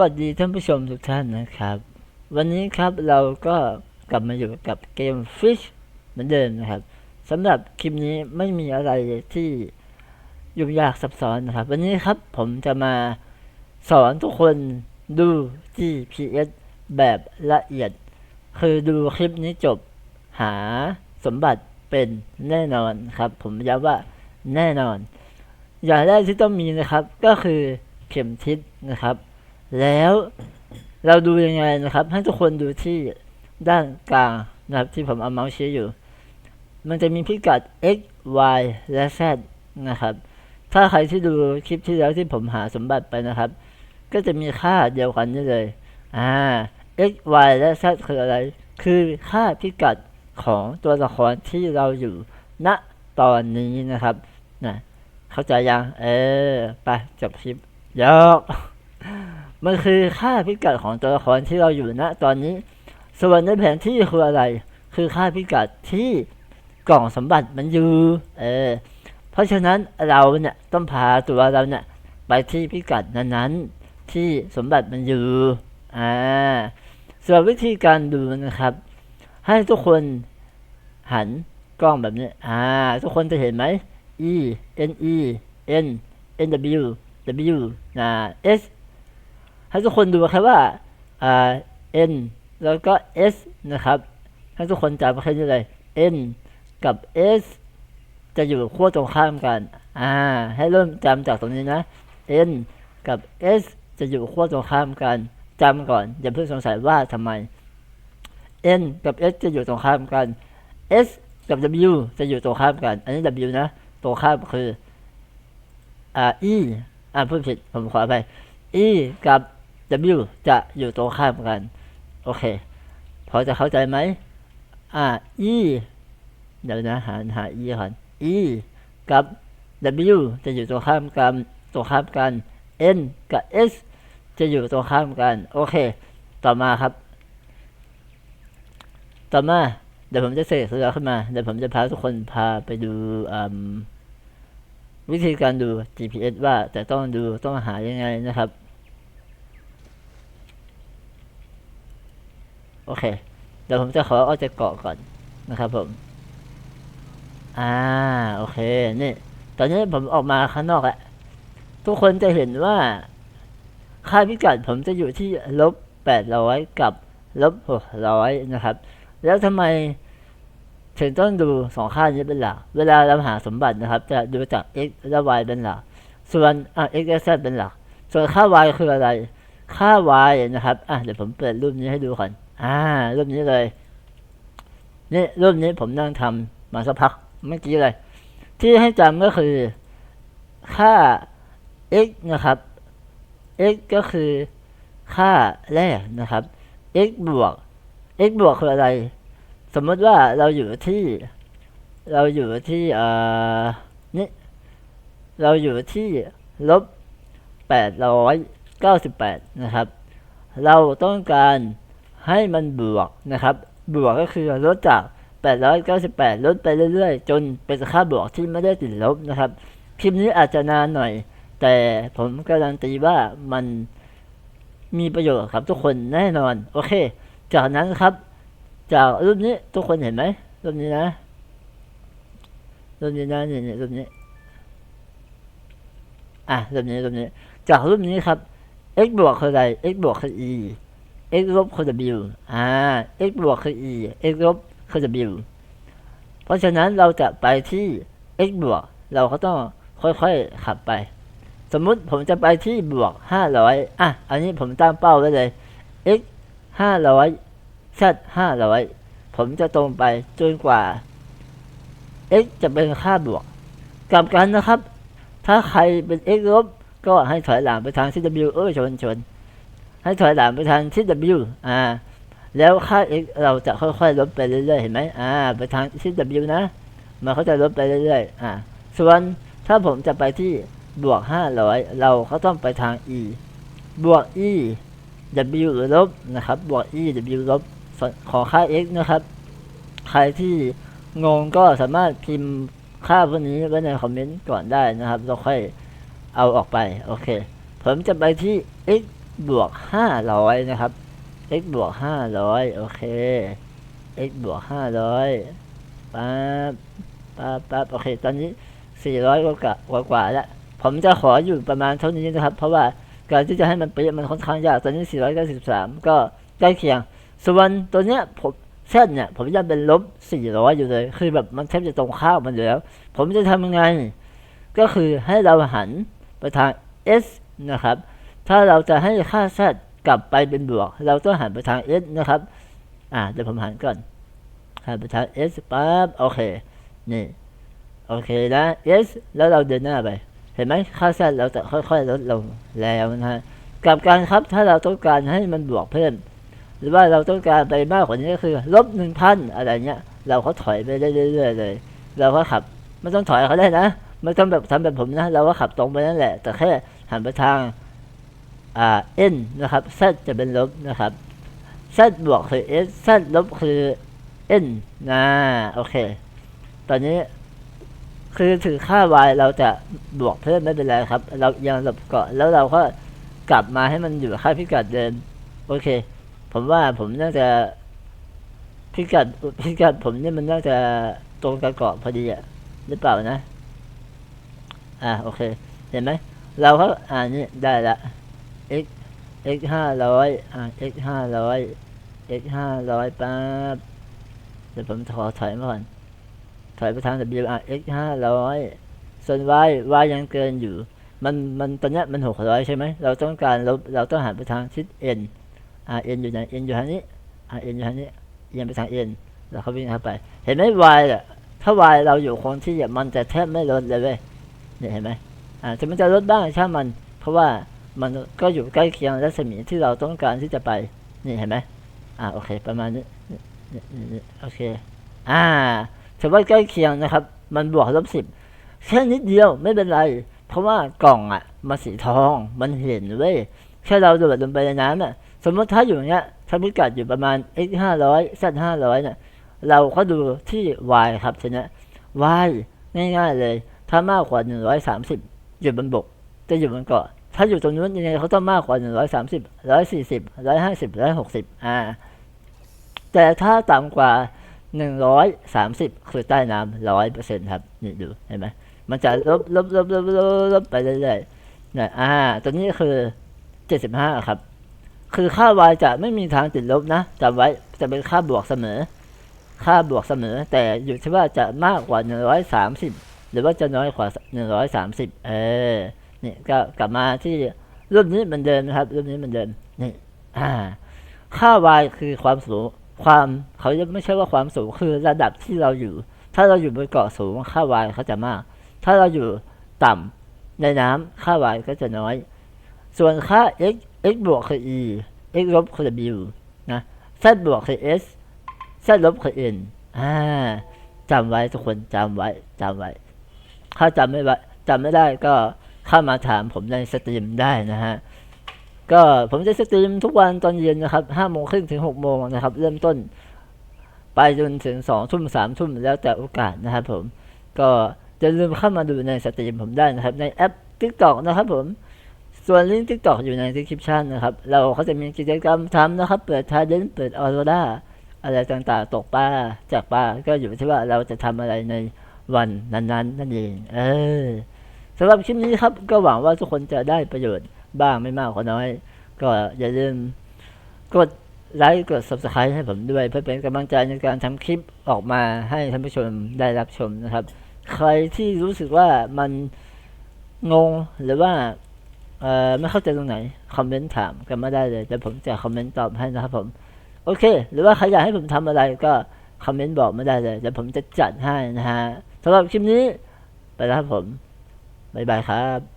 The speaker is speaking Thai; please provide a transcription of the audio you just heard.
วัสดีท่านผู้ชมทุกท่านนะครับ วันนี้ครับเราก็กลับมาอยู่กับเกม Fish เหมือนเดิมนะครับสำหรับคลิปนี้ไม่มีอะไรที่ยุ่งยากซับซ้อนนะครับ วันนี้ครับผมจะมาสอนทุกคนดู GPS แบบละเอียด คือดูคลิปนี้จบหาสมบัติเป็นแน่นอนครับ ผมย้ำว่าแน่นอน อย่างแรกที่ต้องมีนะครับก็คือเข็มทิศนะครับ แล้วเราดูยังไงนะครับ ให้ทุกคนดูที่ด้านกลางนะครับที่ผมเอาเมาส์ชี้อยู่ มันจะมีพิกัด x y และ z นะครับ ถ้าใครที่ดูคลิปที่แล้วที่ผมหาสมบัติไปนะครับ ก็จะมีค่าเดียวกันนี่เลยอ่า x y และ z คืออะไร คือค่าพิกัดของตัวละครที่เราอยู่ณตอนนี้นะครับนะเข้าใจยัง เออ ไปจบคลิปยอก มันคือค่าพิกัดของตัวละครที่เราอยู่ณตอนนี้ ส่วนในแผนที่คืออะไร คือค่าพิกัดที่กล่องสมบัติมันอยู่ เออ เพราะฉะนั้นเราเนี่ยต้องพาตัวเราเนี่ยไปที่พิกัดนั้นๆ ที่สมบัติมันอยู่ อ่า ส่วนวิธีการดูนะครับ ให้ทุกคนหันกล้องแบบนี้ อ่า ทุกคนจะเห็นไหม E N E N N W W นะ S ให้ทุกคนดูครับว่าอ่า N แล้วก็ S นะครับ ให้ทุกคนจำแค่นี้เลย N กับ S จะอยู่ขั้วตรงข้ามกัน อ่า ให้เริ่มจำจากตรงนี้นะ N กับ S จะอยู่ขั้วตรงข้ามกันจำก่อน อย่าเพิ่งสงสัยว่าทำไม N กับ S จะอยู่ตรงข้ามกัน S กับ W จะอยู่ตรงข้ามกัน อันนี้ W นะ ตรงข้ามคือ อ่า E อ่าพูดผิด ผมขอไป E กับ W จะอยู่ตรงข้ามกัน โอเค พอจะเข้าใจไหมอ่า E เดี๋ยวนะหาหา E ก่อน E กับ W จะอยู่ตรงข้ามกันตรงข้ามกัน N กับ S จะอยู่ตรงข้ามกัน โอเค ต่อมาครับ ต่อมา เดี๋ยวผมจะเสกเรือขึ้นมา เดี๋ยวผมจะพาทุกคนพาไปดูวิธีการดู GPS ว่าแต่ต้องดูต้องหายังไงนะครับ โอเค เดี๋ยวผมจะขอออกจากเกาะก่อนนะครับผม อ่า โอเค นี่ ตอนนี้ผมออกมาข้างนอกแล้ว ทุกคนจะเห็นว่า ค่าพิกัดผมจะอยู่ที่ลบแปดร้อยกับลบหกร้อยนะครับ แล้วทำไมถึงต้องดูสองค่านี้เป็นหลัก เวลาเราหาสมบัตินะครับ จะดูจาก x และ y เป็นหลัก ส่วนอะ x และ z เป็นหลัก ส่วนค่า y คืออะไร ค่า y นะครับ อะ เดี๋ยวผมเปิดรูปนี้ให้ดูก่อน อ่ารูปนี้เลย นี่รูปนี้ผมนั่งทำมาสักพักเมื่อกี้เลย ที่ให้จำก็คือ ค่า x นะครับ x ก็คือค่าแรกนะครับ x บวก x บวกคืออะไร สมมติว่าเราอยู่ที่ เราอยู่ที่เอ่อนี่ เราอยู่ที่ลบแปดร้อยเก้าสิบแปดนะครับ เราต้องการ ให้มันบวกนะครับ บวกก็คือลดจาก 898 ลดไปเรื่อยๆ จนเป็นค่าบวกที่ไม่ได้ติดลบนะครับ คลิปนี้อาจจะนานหน่อย แต่ผมการันตีว่ามันมีประโยชน์ครับทุกคนแน่นอน โอเค จากนั้นครับ จากรูปนี้ทุกคนเห็นไหมรูปนี้นะรูปนี้นะนี่นี่รูปนี้ อะรูปนี้รูปนี้ จากรูปนี้ครับ x บวกคืออะไร x บวกคือ e x ลบคือ w อ่า x บวกคือ e x ลบคือ w เพราะฉะนั้นเราจะไปที่ x บวก เราก็ต้องค่อยๆขับไป สมมุติผมจะไปที่บวก 500 อะ อันนี้ผมตั้งเป้าไว้เลย x 500 z 500 ผมจะตรงไปจนกว่า x จะเป็นค่าบวก กลับกันนะครับ ถ้าใครเป็น x ลบก็ให้ถอยหลังไปทางที่ w เออชนชน ให้ถอยหลังไปทางที่ w อ่า แล้วค่า x เราจะค่อยๆ ลดไปเรื่อยๆ เห็นไหมอ่า ไปทางที่ w นะ มันก็จะลดไปเรื่อยๆ อ่า ส่วนถ้าผมจะไปที่บวก 500 เราก็ต้องไปทาง e บวก e w ลบนะครับ บวก e w ลบขอค่า x นะครับ ใครที่งงก็สามารถพิมพ์ค่าพวกนี้ไว้ในคอมเมนต์ก่อนได้นะครับ เราค่อยเอาออกไป โอเค ผมจะไปที่ x บวกห้าร้อยนะครับ x บวกห้าร้อยโอเค x บวกห้าร้อยปั๊บปั๊บปั๊บโอเค ตอนนี้สี่ร้อยกว่ากว่ากว่า แล้ว ผมจะขออยู่ประมาณเท่านี้นะครับ เพราะว่าการที่จะให้มันเป๊ะมันค่อนข้างยาก ตอนนี้493ก็ใกล้เคียง ส่วนตัวเนี้ยผมเส้นเนี่ย ผมยังเป็นลบ400อยู่เลย คือแบบมันแทบจะตรงข้ามมันอยู่แล้ว ผมจะทำยังไง ก็คือให้เราหันไปทาง S นะครับ ถ้าเราจะให้ค่า z กลับไปเป็นบวก เราต้องหันไปทาง S นะครับ อ่าเดี๋ยวผมหันก่อน หันไปทาง S ปั๊บโอเค นี่ โอเคนะ S แล้วเราเดินหน้าไป เห็นไหมค่าเส้นเราจะค่อยๆลดลงแล้วนะฮะกลับการครับถ้าเราต้องการให้มันบวกเพิ่ม หรือว่าเราต้องการไปมากกว่านี้ก็คือลบหนึ่งพันอะไรเงี้ย เราก็ถอยไปเรื่อยๆเลย เราก็ขับไม่ต้องถอยเขาได้นะไม่ต้องแบบทำแบบผมนะ เราก็ขับตรงไปนั่นแหละ แต่แค่หันไปทาง n นะครับ z จะเป็นลบนะครับ z บวกคือ s z ลบคือ n นะโอเค ตอนนี้คือถึงค่า y เราจะบวกเพิ่มไม่เป็นไรครับ เรายังหลบเกาะแล้วเราก็กลับมาให้มันอยู่ค่าพิกัดเดิมโอเค ผมว่าผมน่าจะพิกัดพิกัดผมเนี่ยมันน่าจะตรงกับเกาะพอดีอะหรือเปล่านะ อ่าโอเค เห็นไหมเราก็อ่านี่ได้ละ x x ห้าร้อยอ่า x ห้าร้อย x ห้าร้อยปั๊บเดี๋ยวผมขอถอยมาก่อน ถอยไปทาง W R X ห้าร้อยส่วน Y Y ยังเกินอยู่ มันมันตอนนี้มันหกร้อยใช่ไหม เราต้องการลบเราต้องหันไปทางทิศ N อ่า N อยู่ไหน N อยู่ทางนี้อ่า N อยู่ทางนี้เอียงไปทาง N แล้วเขาวิ่งเข้าไป เห็นไหม Y อะถ้า Y เราอยู่คงที่อะมันจะแทบไม่ลดเลยเว้ยเนี่ยเห็นไหมอ่าถึงมันจะลดบ้างช่างมัน เพราะว่า มันก็อยู่ใกล้เคียงรัศมีที่เราต้องการที่จะไป นี่เห็นไหมอ่าโอเค ประมาณนี้โอเค อ่าถือว่าใกล้เคียงนะครับ มันบวกลบสิบแค่นิดเดียวไม่เป็นไร เพราะว่ากล่องอะมันสีทองมันเห็นเว้ยแค่เราโดดลงไปในน้ำน่ะ สมมติถ้าอยู่อย่างเงี้ยถ้าพิกัดอยู่ประมาณ x ห้าร้อย z ห้าร้อยเนี่ยเราก็ดูที่ y ครับทีนี้ y ง่ายๆเลย ถ้ามากกว่าหนึ่งร้อยสามสิบอยู่บนบก จะอยู่บนเกาะ ถ้าอยู่ตรงนู้นยังไงเขาต้องมากกว่าหนึ่งร้อยสามสิบร้อยสี่สิบร้อยห้าสิบร้อยหกสิบอ่า แต่ถ้าต่ำกว่าหนึ่งร้อยสามสิบคือใต้น้ำร้อยเปอร์เซ็นต์ครับนี่ดูเห็นไหมมันจะลบลบลบลบลบลบไปเรื่อยๆนี่ยอ่า ตัวนี้คือเจ็ดสิบห้าครับ คือค่า y จะไม่มีทางติดลบนะจำไว้จะเป็นค่าบวกเสมอ ค่าบวกเสมอ แต่อยู่ที่ว่าจะมากกว่าหนึ่งร้อยสามสิบหรือว่าจะน้อยกว่าหนึ่งร้อยสามสิบเออ นี่ก็กลับมาที่รูปนี้เหมือนเดิมนะครับ รูปนี้เหมือนเดิมนี่อ่า ค่า y คือความสูงความเขาจะไม่ใช่ว่าความสูงคือระดับที่เราอยู่ ถ้าเราอยู่บนเกาะสูงค่า y เขาจะมาก ถ้าเราอยู่ต่ำในน้ำค่า y ก็จะน้อย ส่วนค่า x x บวกคือ e x ลบคือ w นะ z บวกคือ s z ลบคือ n อ่าจำไว้ทุกคนจำไว้จำไว้ ถ้าจำไม่ไว้จำไม่ได้ก็ เข้ามาถามผมในสตรีมได้นะฮะก็ผมจะสตรีมทุกวันตอนเย็นนะครับห้าโมงครึ่งถึงหกโมงนะครับเริ่มต้น ไปจนถึงสองทุ่มสามทุ่มแล้วแต่โอกาสนะครับผม ก็จะลืมเข้ามาดูในสตรีมผมได้นะครับ ในแอป TikTok นะครับผม ส่วนลิงก์ TikTok อยู่ในดีคริปชันนะครับ เราเขาจะมีกิจกรรมทำนะครับ เปิดทาเดนเปิดออโรราอะไรต่างๆ ตกปลาจากปลาก็อยู่ที่ว่าเราจะทำอะไรในวันนั้นๆนั่นเอง เออำหรับคลิปนี้ครับก็หวังว่าทุกคนจะได้ประโยชน์บ้างไม่มากก็น้อย ก็อย่าลืมกดไลค์กด subscribe ให้ผมด้วยเพื่อเป็นกำลังใจในการทำคลิปออกมาให้ท่านผู้ชมได้รับชมนะครับ ใครที่รู้สึกว่ามันงงหรือว่าเอ่อไม่เข้าใจตรงไหน คอมเมนต์ถามกันมาได้เลยเดี๋ยวผมจะคอมเมนต์ตอบให้นะครับผม โอเค หรือว่าใครอยากให้ผมทำอะไรก็คอมเมนต์บอกมาได้เลยเดี๋ยวผมจะจัดให้นะฮะสำหรับคลิปนี้ไปแล้วครับผม บ๊ายบายครับ